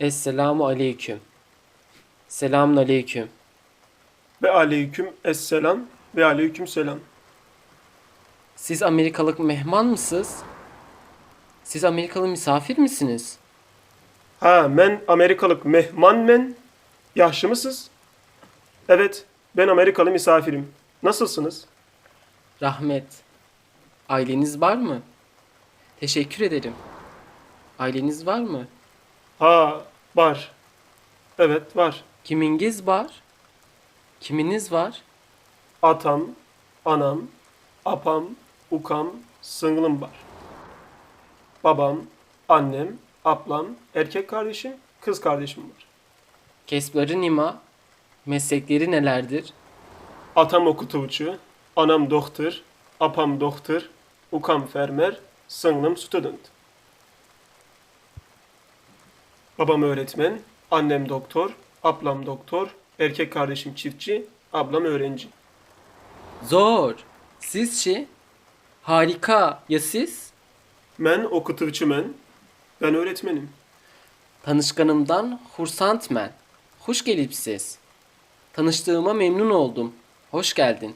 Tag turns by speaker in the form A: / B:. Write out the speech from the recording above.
A: Esselamu aleyküm. Selamun aleyküm.
B: Ve aleyküm esselam ve aleyküm selam.
A: Siz Amerikalı mehman mısınız? Siz Amerikalı misafir misiniz?
B: Ha men Amerikalık mehman men. Yaşlı mısınız? Evet ben Amerikalı misafirim. Nasılsınız?
A: Rahmet. Aileniz var mı? Teşekkür ederim. Aileniz var mı?
B: Ha var. Evet var.
A: Kimingiz var? Kiminiz var?
B: Atam, anam, apam, ukam, sınglım var. Babam, annem, ablam, erkek kardeşim, kız kardeşim var.
A: Kesbları nima? Meslekleri nelerdir?
B: Atam okutucu, anam doktor, apam doktor, ukam fermer, sınglım student. Babam öğretmen, annem doktor, ablam doktor, erkek kardeşim çiftçi, ablam öğrenci.
A: Zor. Siz şey? Harika. Ya siz?
B: Men okutucu men, ben öğretmenim.
A: Tanışkanımdan hursant men. Hoş gelipsiz. Tanıştığıma memnun oldum. Hoş geldin.